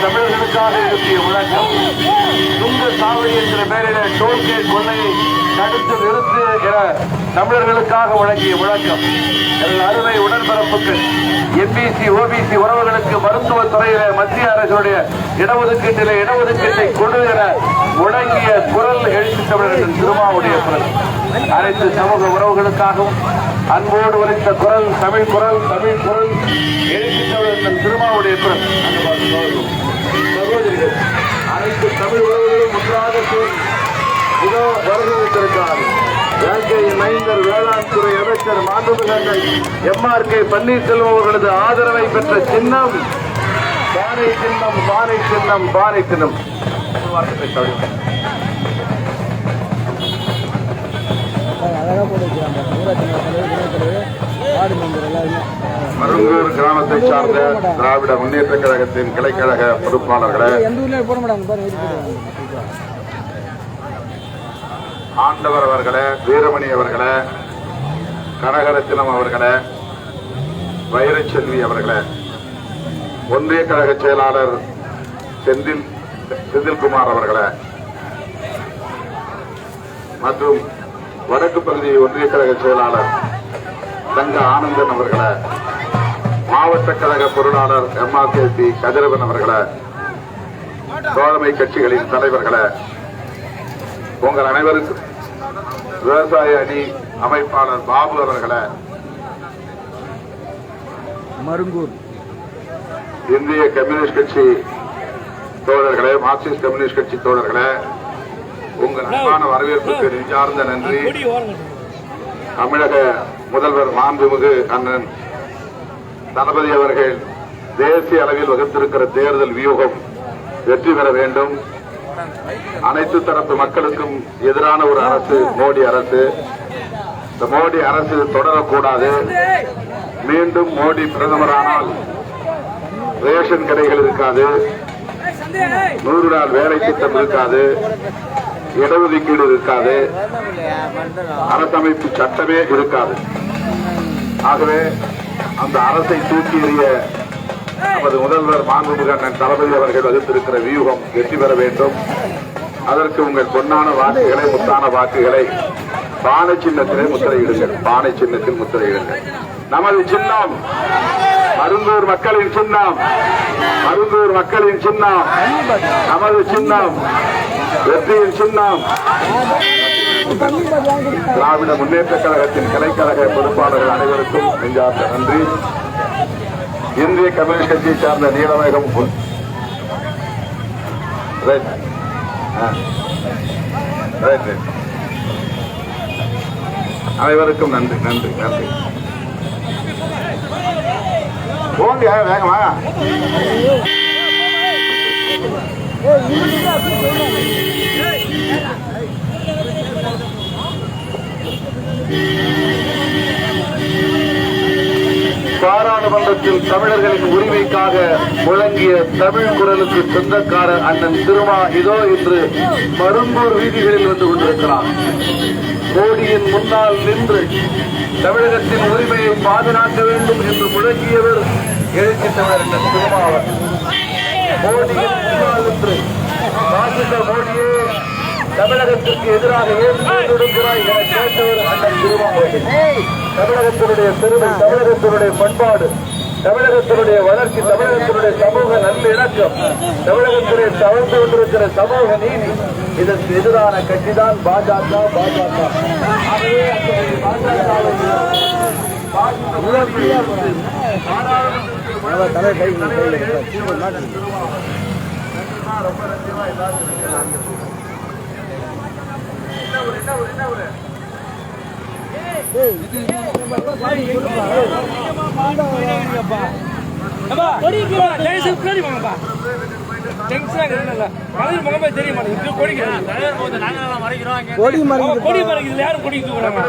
தமிழர்களுக்காக எழுப்பிய முழக்கம் சுங்க சாவடி என்கிற பெயரில டோல்கேட் கொள்ளையை தடுத்து நிறுத்து என தமிழர்களுக்காக வழங்கிய முழக்கம் எனது அருமை உடன்பிறப்புகள் எம்பிசி ஓபிசி உறவுகளுக்கு மருத்துவத் துறையில மத்திய அரசுடைய இடஒதுக்கீட்டிலே இடஒதுக்கீட்டை கொண்டு என முழங்கிய குரல் எழுத்து தமிழர்கள் திருமாவுடைய குரல். அனைத்து சமூக உறவுகளுக்காகவும் அன்போடு உரைத்த குரல் தமிழ் குரல் தமிழ் குரல் எழுத்து தமிழர்கள் திருமாவுடைய குரல். சகோதரிகள் அனைத்து தமிழ் உறவுகளும் ஒன்றாக சேர்ந்து இதோ வருகிறதற்காக வேங்கை மைந்தர் வேளாண் துறை அமைச்சர் மாண்புமிகு எம் ஆர் கே பன்னீர்செல்வம் அவர்களது ஆதரவை பெற்ற சின்னம் பானை சின்னம் பானை சின்னம். பானை சின்னம் அழகாக மருங்கூர் கிராமத்தை சார்ந்த திராவிட முன்னேற்ற கழகத்தின் கிளைக்கழக பொறுப்பாளர்களே ஆண்டவர் அவர்களே வீரமணி அவர்களே கனகரத்தினம் அவர்களே வைரச்செல்வி அவர்களே ஒன்றிய கழக செயலாளர் செந்தில் செந்தில்குமார் அவர்களே மற்றும் வடக்கு பகுதி ஒன்றிய கழக செயலாளர் தங்க ஆனந்தன் அவர்களை மாவட்ட கழக பொருளாளர் எம்ஆர்கேபி கதிரவன் அவர்களே தோழமை கட்சிகளின் தலைவர்களே உங்கள் அனைவருக்கும் விவசாய அணி அமைப்பாளர் பாபு அவர்களே மருங்கூர். இந்திய கம்யூனிஸ்ட் கட்சி தோழர்களே மார்க்சிஸ்ட் கம்யூனிஸ்ட் கட்சி தோழர்களே உங்கள் அன்பான வரவேற்புக்கு நெஞ்சார்ந்த நன்றி. தமிழக முதல்வர் மாண்புமிகு அண்ணன் தளபதி அவர்கள் தேசிய அளவில் வகுத்திருக்கிற தேர்தல் வியூகம் வெற்றி பெற வேண்டும். அனைத்து தரப்பு மக்களுக்கும் எதிரான ஒரு அரசு மோடி அரசு. இந்த மோடி அரசு தொடரக்கூடாது. மீண்டும் மோடி பிரதமரானால் ரேஷன் கடைகள் இருக்காது. நூறு நாள் வேலை திட்டம் இருக்காது. இடஒதுக்கீடு இருக்காது. அரசமைப்பு சட்டமே இருக்காது. ஆகவே அந்த அரசை தூக்கி எறிய நமது முதல்வர் மாண்புமிகு அண்ணன் தளபதி அவர்கள் வகுத்திருக்கிற வியூகம் வெற்றி பெற வேண்டும். அதற்கு உங்கள் பொன்னான வாக்குகளை முத்தான வாக்குகளை பானை சின்னத்திலே முத்திரையிடுங்கள். பானை சின்னத்தில் முத்திரையிடுங்கள். நமது சின்னம் மருந்தூர் மக்களின் சின்னம் மருந்தூர் மக்களின் சின்னம் நமது சின்னம் வெற்றியின் சின்னம். திராவிட முன்னேற்ற கழகத்தின் கலைக்கழக பொறுப்பாளர்கள் அனைவருக்கும் நெஞ்சார்ந்த நன்றி இந்திய கம்யூனிஸ்ட் கட்சியை சார்ந்த நீலமேகம் ரைட். Right, right. அனைவருக்கும் நன்றி நன்றி நன்றி போங்க வேகமா பாராளுமன்றத்தில் தமிழர்களின் உரிமைக்காக முழங்கிய தமிழ் குரலுக்கு சொந்தக்காரர் அண்ணன் திருமா இதோ என்று மரும்பூர் வீதிகளில் வந்து கொண்டிருக்கிறார். மோடியின் முன்னால் நின்று தமிழகத்தின் உரிமையை பாதுகாக்க வேண்டும் என்று முழங்கியவர் எழுச்சி தமிழர் அண்ணன் திருமா மோடியின் முன்னால் நின்று மோடியே தமிழகத்திற்கு எதிராக ஏன் கொடுக்கிறாய் என கேட்டவர் அண்ணன் திருமா அவர்கள் தமிழகத்தினுடைய பெருமை தமிழகத்தினுடைய பண்பாடு தமிழகத்தினுடைய வளர்ச்சி தமிழகத்தினுடைய சமூக நல்லிணக்கம் தமிழகத்திலே தவழ்ந்து கொண்டிருக்கிற சமூக நீதி இதற்கு எதிரான கட்சிதான் பாஜக பாஜக. ஆகவே அத்தகைய பாஜகவை கொடி மறைக்குது கொடி மறைக்குது. யாரும் கொடி தூக்குறாங்க